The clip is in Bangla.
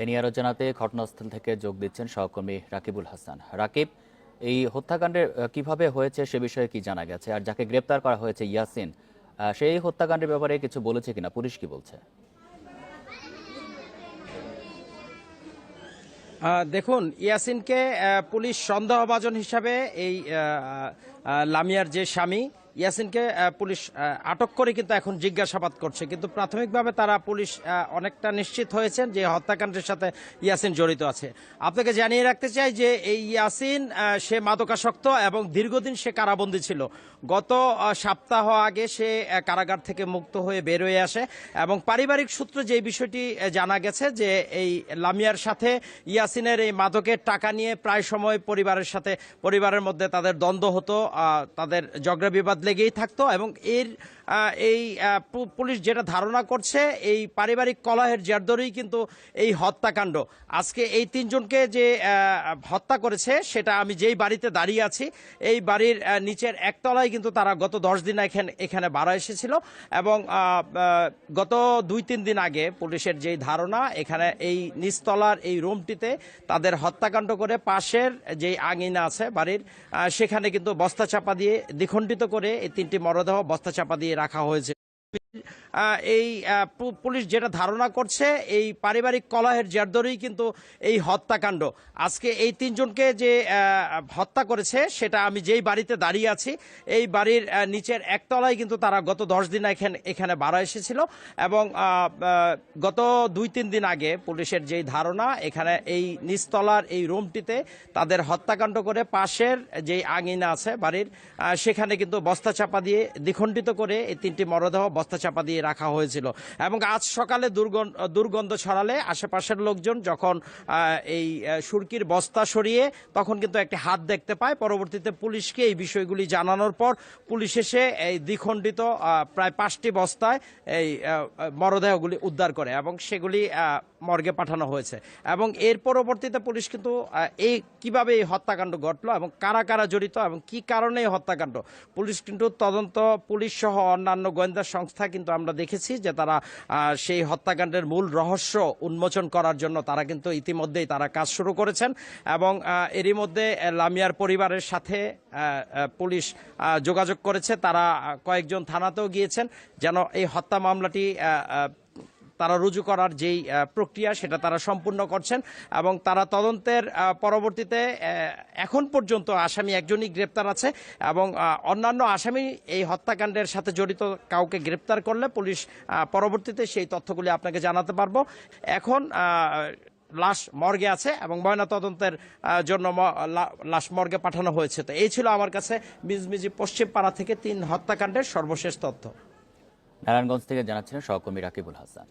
এ নিয়ে আরও ঘটনাস্থল থেকে যোগ দিচ্ছেন সহকর্মী রাকিবুল হাসান। রাকিব, এই হত্যাকাণ্ডের কীভাবে হয়েছে সে বিষয়ে কি জানা গেছে? আর যাকে গ্রেপ্তার করা হয়েছে ইয়াসিন সেই হত্যাকাণ্ডের ব্যাপারে কিছু বলেছে কিনা? পুলিশ কি বলছে? দেখুন, ইয়াসিনকে পুলিশ সন্দেহভাজন হিসাবে এই লামিয়ার যে স্বামী ইয়াসিনকে পুলিশ আটক করে কিন্তু এখন জিজ্ঞাসাবাদ করছে। কিন্তু প্রাথমিকভাবে তারা পুলিশ অনেকটা নিশ্চিত হয়েছেন যে হত্যাকাণ্ডের সাথে ইয়াসিন জড়িত আছে। আপনাকে জানিয়ে রাখতে চাই যে এই ইয়াসিন সে মাদকাসক্ত এবং দীর্ঘদিন সে কারাবন্দী ছিল। গত সপ্তাহ আগে সে কারাগার থেকে মুক্ত হয়ে বের হয়ে আসে এবং পারিবারিক সূত্রে যে বিষয়টি জানা গেছে যে এই লামিয়ার সাথে ইয়াসিনের এই মাদকের টাকা নিয়ে প্রায় সময় পরিবারের সাথে, পরিবারের মধ্যে তাদের দ্বন্দ্ব হতো তাদের ঝগড়া বিবাদ লেগেই থাকতো এবং এর এই পুলিশ যেটা ধারণা করছে, এই পারিবারিক কলহের জের ধরেই কিন্তু এই হত্যাকাণ্ড। আজকে এই তিনজনকে যে হত্যা করেছে, সেটা আমি যেই বাড়িতে দাঁড়িয়ে আছি, এই বাড়ির নিচের একতলায় কিন্তু তারা গত দশ দিন এখানে এখানে বাড়া এসেছিল এবং গত দুই তিন দিন আগে পুলিশের যেই ধারণা, এখানে এই নিচতলার এই রুমটিতে তাদের হত্যাকাণ্ড করে পাশের যেই আঙিনা আছে বাড়ির সেখানে কিন্তু বস্তা চাপা দিয়ে দ্বিখণ্ডিত করে এই তিনটি মরদেহ বস্তা চাপা দিয়ে রাখা হয়েছে। এই পুলিশ যেটা ধারণা করছে, এই পারিবারিক কলহের জের ধরেই কিন্তু এই হত্যাকাণ্ড। আজকে এই তিনজনকে যে হত্যা করেছে, সেটা আমি যেই বাড়িতে দাঁড়িয়ে আছি, এই বাড়ির নিচের একতলায় কিন্তু তারা গত দশ দিন এখানে এখানে বাড়া এসেছিল এবং গত দুই তিন দিন আগে পুলিশের যেই ধারণা, এখানে এই নিচতলার এই রুমটিতে তাদের হত্যাকাণ্ড করে পাশের যেই আঙিনা আছে বাড়ির সেখানে কিন্তু বস্তা চাপা দিয়ে, দ্বিখণ্ডিত করে এই তিনটি মরদেহ বস্তা চাপা দিয়ে রাখা হয়েছিল। এবং আজ সকালে দুর্গন্ধ দুর্গন্ধ ছড়ালে আশেপাশের লোকজন যখন এই সুরকির বস্তা সরিয়ে তখন কিন্তু একটি হাত দেখতে পায়। পরবর্তীতে পুলিশকে এই বিষয়গুলি জানানোর পর পুলিশ এসে এই দ্বিখণ্ডিত প্রায় পাঁচটি বস্তায় এই মরদেহগুলি উদ্ধার করে এবং সেগুলি মর্গে পাঠানো হয়েছে। এবং এর পরবর্তীতে পুলিশ কিন্তু এই কীভাবে এই হত্যাকাণ্ড ঘটলো এবং কারা কারা জড়িত এবং কি কারণে এই হত্যাকাণ্ড, পুলিশ কিন্তু তদন্ত, পুলিশ সহ অন্যান্য গোয়েন্দা সংস্থা কিন্তু আমরা দেখেছি যে তারা সেই হত্যাকাণ্ডের মূল রহস্য উন্মোচন করার জন্য তারা কিন্তু ইতিমধ্যেই তারা কাজ শুরু করেছেন এবং এরই মধ্যে লামিয়ার পরিবারের সাথে পুলিশ যোগাযোগ করেছে। তারা কয়েকজন থানাতেও গিয়েছেন যেন এই হত্যা মামলাটি তারা রুজু করার যেই প্রক্রিয়া সেটা তারা সম্পূর্ণ করছেন এবং তারা তদন্তের পরবর্তীতে এখন পর্যন্ত আসামি একজনই গ্রেপ্তার আছে এবং অন্যান্য আসামি এই হত্যাকাণ্ডের সাথে জড়িত কাউকে গ্রেপ্তার করলে পুলিশ পরবর্তীতে সেই তথ্যগুলি আপনাকে জানাতে পারব। এখন লাশ মর্গে আছে এবং ময়না তদন্তের জন্য লাশ মর্গে পাঠানো হয়েছে। তো এই ছিল আমার কাছে মিজমিজি পশ্চিম পাড়া থেকে তিন হত্যাকাণ্ডের সর্বশেষ তথ্য। নারায়ণগঞ্জ থেকে জানাচ্ছিলেন সহকর্মী রাকিবুল হাসান।